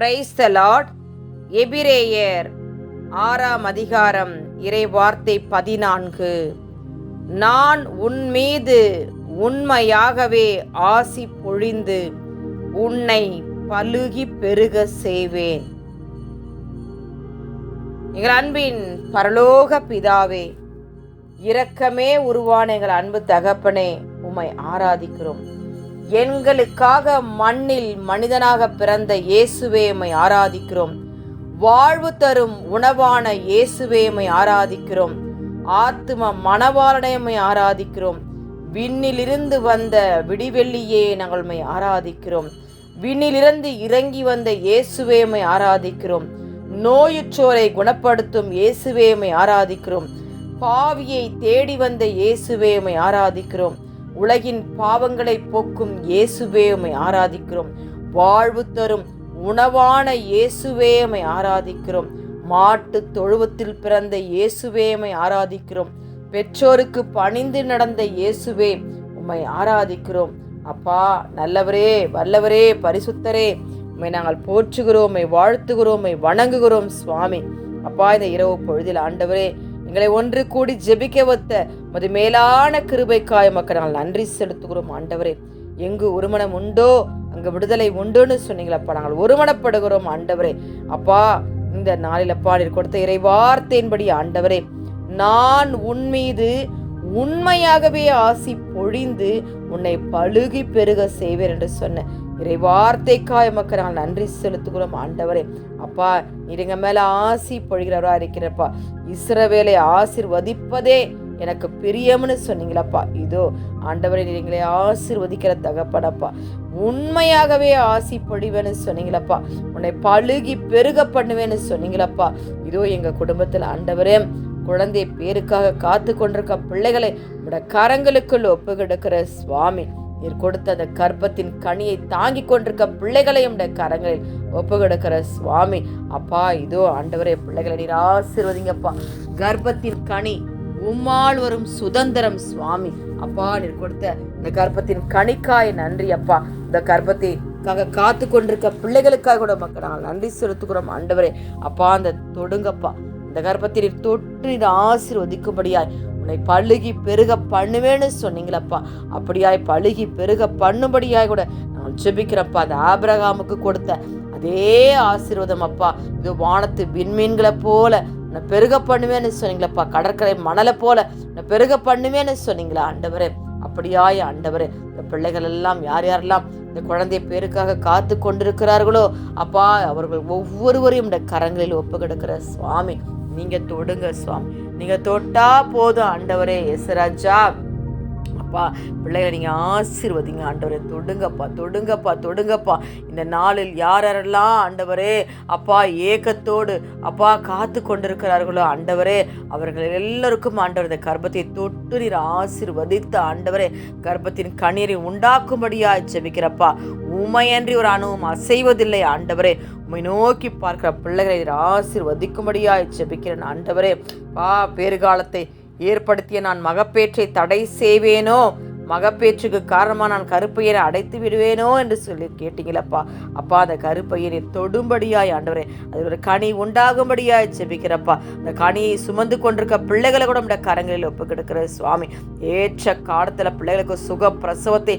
Praise the Lord எபிரேயர் ஆறாம் அதிகாரம் இறை வார்த்தை பதினான்கு. நான் உன் மீது உண்மையாகவே ஆசி பொழிந்து உன்னை பழுகி பெருக செய்வேன். எங்கள் அன்பின் பரலோக பிதாவே இரக்கமே உருவான எங்கள் அன்பு தகப்பனே உம்மை ஆராதிக்கிறோம். எங்களுக்காக மண்ணில் மனிதனாக பிறந்த இயேசுவேமை ஆராதிக்கிறோம். வாழ்வு தரும் உணவான இயேசுவேமை ஆராதிக்கிறோம். ஆத்ம மணவாளனை ஆராதிக்கிறோம். விண்ணிலிருந்து வந்த விடிவெள்ளியே நாங்கள் ஆராதிக்கிறோம். விண்ணிலிருந்து இறங்கி வந்த இயேசுவேமை ஆராதிக்கிறோம். நோயுற்றோரை குணப்படுத்தும் இயேசுவேமை ஆராதிக்கிறோம். பாவியை தேடி வந்த இயேசுவேமை ஆராதிக்கிறோம். உலகின் பாவங்களை போக்கும் இயேசுவே உமை ஆராதிக்கிறோம். வாழ்வு தரும் உணவான இயேசுவே உமை ஆராதிக்கிறோம். மாட்டு தொழுவத்தில் பிறந்த இயேசுவே உமை ஆராதிக்கிறோம். பெற்றோருக்கு பணிந்து நடந்த இயேசுவே உம்மை ஆராதிக்கிறோம். அப்பா நல்லவரே வல்லவரே பரிசுத்தரே உம்மை நாங்கள் போற்றுகிறோம் உம்மை வாழ்த்துகிறோம் உம்மை வணங்குகிறோம் சுவாமி. அப்பா இந்த இரவு பொழுதில் ஆண்டவரே எங்களை ஒன்று கூடி ஜெபிக்க வைத்த மது மேலான கிருபைக்காய மக்கள் நாங்கள் நன்றி செலுத்துகிறோம். ஆண்டவரே எங்கு ஒருமணம் உண்டோ அங்கு விடுதலை உண்டுன்னு சொன்னீங்களப்பா நாங்கள் ஒருமணப்படுகிறோம் ஆண்டவரே அப்பா இந்த நாளில் அப்பா நீர் கொடுத்த இறை வார்த்தையின்படி ஆண்டவரே நான் உன் மீது உண்மையாகவே ஆசி பொழிந்து உன்னை பழுகி பெருக செய்வேன் என்று சொன்ன இறை வார்த்தைக்காய் மக்கள் நாங்கள் நன்றி செலுத்துகிறோம் ஆண்டவரே. அப்பா நீர் எங்க மேல ஆசி பொழிகிறவரா இருக்கிறப்பா. இஸ்ரவேலை ஆசிர்வதிப்பதே எனக்கு பிரியம்னு சொன்னீங்களப்பா. இதோ ஆண்டவரை நீங்களே ஆசிர்வதிக்கிற தகப்பனப்பா. உண்மையாகவே ஆசி பொழிவேன்னு சொன்னீங்களப்பா. உன்னை பழுகி பெருக பண்ணுவேன்னு சொன்னீங்களப்பா. இதோ எங்க குடும்பத்தில் ஆண்டவரே குழந்தை பேருக்காக காத்து கொண்டிருக்க பிள்ளைகளை உட கரங்களுக்குள் ஒப்புக்கெடுக்கிற சுவாமி. நீர் கொடுத்த அந்த கர்ப்பத்தின் கனியை தாங்கி கொண்டிருக்க பிள்ளைகளையும் உடைய கரங்களில் ஒப்புகொடுக்கிற சுவாமி. அப்பா இதோ ஆண்டவரே பிள்ளைகளை நீர் ஆசிர்வதிங்கப்பா. கர்ப்பத்தின் கனி உம்மால் வரும் சுதந்திரம் சுவாமி. அப்பா நீர் கொடுத்த இந்த கர்ப்பத்தின் கணிக்காய் நன்றி அப்பா. இந்த கர்ப்பத்தை காத்து கொண்டிருக்க பிள்ளைகளுக்காக கூட மக்கள் நாங்கள் நன்றி செலுத்துக்கிறோம் ஆண்டவரே. அப்பா அந்த தொடுங்கப்பா. இந்த கர்ப்பத்தை தொற்று இது ஆசிர்வதிக்கும்படியாய் உன்னை பழுகி பெருக பண்ணுவேன்னு சொன்னீங்களப்பா. அப்படியாய் பழுகி பெருக பண்ணும்படியாய் கூட நான் ஜெபிக்கிறப்பா அந்த ஆபிரகாமுக்கு கொடுத்த அதே ஆசீர்வாதம் அப்பா இது வானத்து விண்மீன்களை போல உன்னை பெருக பண்ணுவேன்னு சொன்னீங்களப்பா. கடற்கரை மணலை போல உன்னை பெருக பண்ணுவேன்னு சொன்னீங்களா ஆண்டவரே? அப்படியாய் ஆண்டவரே இந்த பிள்ளைகள் எல்லாம் யார் யாரெல்லாம் இந்த குழந்தை பேருக்காக காத்து கொண்டிருக்கிறார்களோ அப்பா அவர்கள் ஒவ்வொருவரையும் இந்த கரங்களில் ஒப்பு கிடக்கிற சுவாமி. நீங்கள் தொடுங்க சுவாமி. நீங்கள் தொட்டா போதும் ஆண்டவரே. எஸ் ராஜா. அப்பா பிள்ளைகளை நீங்கள் ஆசீர்வதிங்க. ஆண்டவரே தொடுங்கப்பா தொடுங்கப்பா தொடுங்கப்பா. இந்த நாளில் யார் யாரெல்லாம் ஆண்டவரே அப்பா ஏக்கத்தோடு அப்பா காத்து கொண்டிருக்கிறார்களோ ஆண்டவரே அவர்கள் எல்லோருக்கும் ஆண்டவர் இந்த கர்ப்பத்தை தொட்டு நீர் ஆசீர்வதித்த ஆண்டவரே கர்ப்பத்தின் கண்ணீரை உண்டாக்கும்படியா ஜெபிக்கிறப்பா. உமையன்றி ஒரு அணுவும் அசைவதில்லை ஆண்டவரே. உம்மை நோக்கி பார்க்கிற பிள்ளைகளை ஆசீர்வதிக்கும்படியாய் ஜெபிக்கிறேன் ஆண்டவரே. பா பேறுகாலத்தை ஏற்படுத்திய நான் மகப்பேற்றை தடை செய்வேனோ? மகப்பேற்றுக்கு காரணமாக நான் கருப்பையரை அடைத்து விடுவேனோ என்று சொல்லி கேட்டீங்களப்பா. அப்பா அந்த கருப்பையரை தொடும்படியாய் ஆண்டவரே அது ஒரு கனி உண்டாகும்படியாய் ஜெபிக்கிறப்பா. அந்த கனியை சுமந்து கொண்டிருக்க பிள்ளைகளை கூட நம்முடைய கரங்களில் ஒப்பு சுவாமி. ஏற்ற காலத்தில் பிள்ளைகளுக்கு சுக பிரசவத்தை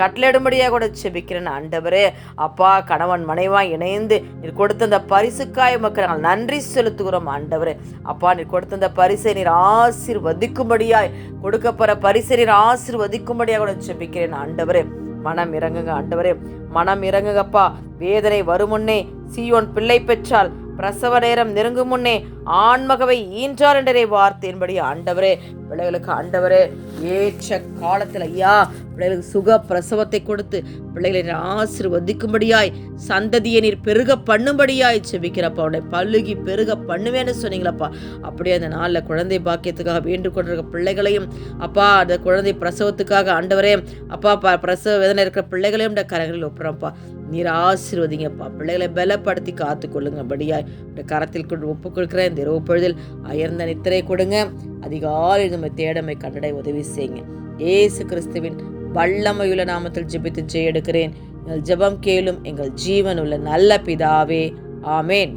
கட்டளையிடும்படியாக கூட ஜெபிக்கிறேன் ஆண்டவரே. அப்பா கணவன் மனைவாய் இணைந்து நீர் கொடுத்த அந்த பரிசுக்காய் மக்கள் நாங்கள் நன்றி செலுத்துகிறோம் ஆண்டவரே. அப்பா நீர் கொடுத்த அந்த பரிசை நீர் ஆசிர்வதிக்கும்படியாய் கொடுக்கப்போற பரிசை நீர் ஆசிர்வதிக்கும் ஆசிர்வதிக்கும்படியாக கூட ஜெபிக்கிறேன் ஆண்டவரே. மனம் இறங்குங்க ஆண்டவரே. மனம் இறங்குங்கப்பா. வேதனை வருமுன்னே சீயோன் பிள்ளை பெற்றால் பிரசவ நேரம் நெருங்கும் முன்னே ஆண்மகவை ஈன்றார் என்றே வார்த்தையின்படி ஆண்டவரே. பிள்ளைகளுக்கு ஆண்டவரே. ஏற்ற காலத்தில் ஐயா பிள்ளைகளுக்கு சுக பிரசவத்தை கொடுத்து பிள்ளைகளை நீர் ஆசிர்வதிக்கும்படியாய் சந்ததியை நீர் பெருக பண்ணும்படியாய் செபிக்கிறப்பா. உன்னை பழுகி பெருக பண்ணுவேன்னு சொன்னீங்களப்பா. அப்படியே அந்த நாளில் குழந்தை பாக்கியத்துக்காக வேண்டு கொண்டிருக்க பிள்ளைகளையும் அப்பா அந்த குழந்தை பிரசவத்துக்காக ஆண்டவரே அப்பா ப- பிரசவ வேதனை இருக்கிற பிள்ளைகளையும் இந்த கரங்களில் ஒப்புறப்பா. நீர் ஆசீர்வதிங்கப்பா. பிள்ளைகளை பலப்படுத்தி காத்துக்கொள்ளுங்கபடியாய் இந்த கரத்தில் கொண்டு ஒப்பு இந்த இரவு பொழுதில் அயர்ந்த நித்திரை கொடுங்க. அதிகாலை நம்ம தேடமை கண்டடை உதவி செய்யுங்க. ஏசு கிறிஸ்துவின் வல்லமையுள்ள நாமத்தில் ஜெபித்து ஜெய எடுக்கிறேன் எங்கள் ஜெபம் கேளும் எங்கள் ஜீவனுள்ள நல்ல பிதாவே. ஆமேன்.